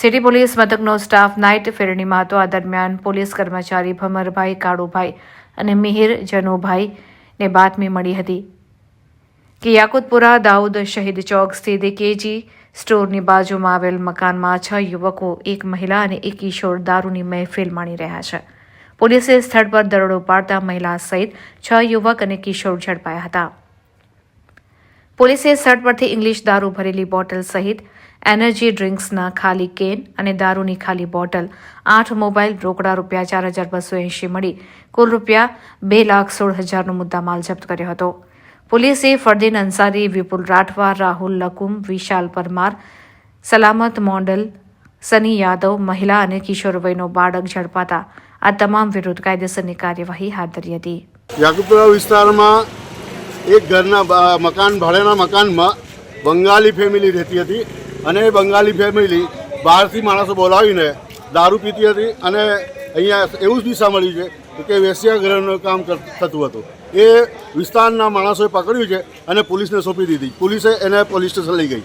City police મથકનો staff night ફેરણીમાં હતો. આ દરમિયાન પોલીસ કર્મચારી ભમરભાઈ, કાળુભાઈ અને મિહિર જનુભાઈને બાતમી મળી હતી. કે યાકુતપુરા દાઉદ શહીદ ચોક સ્થિત કેજી સ્ટોરની બાજુમાં આવેલ મકાનમાં છ યુવકો, એક મહિલા અને એક કિશોર દારૂની મહેફિલ માણી રહ્યા છે. પોલીસે સ્થળ પર દરોડો પાડતા મહિલા સહિત છ યુવક અને કિશોર ઝડપાયા હતા. પોલીસે સ્થળ પરથી ઇંગ્લિશ દારૂ ભરેલી બોટલ સહિત એનર્જી ડ્રિંક્સના ખાલી કેન અને દારૂની ખાલી બોટલ, આઠ મોબાઈલ, રોકડા રૂપિયા ચાર હજાર બસો એંશી મળી, કુલ રૂપિયા બે લાખ સોળ હજારનો મુદ્દામાલ જપ્ત કર્યો હતો. પોલીસે ફરદીન અંસારી વિપુલ રાઠવા, રાહુલ લકુમ, વિશાલ પરમાર, સલામત મોન્ડલ સની યાદવ, મહિલા અને કિશોરભાઈનો વયનો બાળક ઝડપાતા આ તમામ વિરુદ્ધ કાયદેસરની કાર્યવાહી હાથ ધરી હતી. યાકુબપુરા વિસ્તારમાં એક ઘરના મકાન, ભાડેના મકાનમાં બંગાળી ફેમિલી રહેતી હતી અને એ બંગાળી ફેમિલી બહારથી માણસો બોલાવીને દારૂ પીતી હતી અને અહીંયા એવું જ દિશા મળ્યું છે કે વેશ્યાગ્રહનું કામ થતું હતું. એ વિસ્તારના માણસોએ પકડ્યું છે અને પોલીસને સોંપી દીધી. પોલીસે એને પોલીસ સ્ટેશન લઈ ગઈ.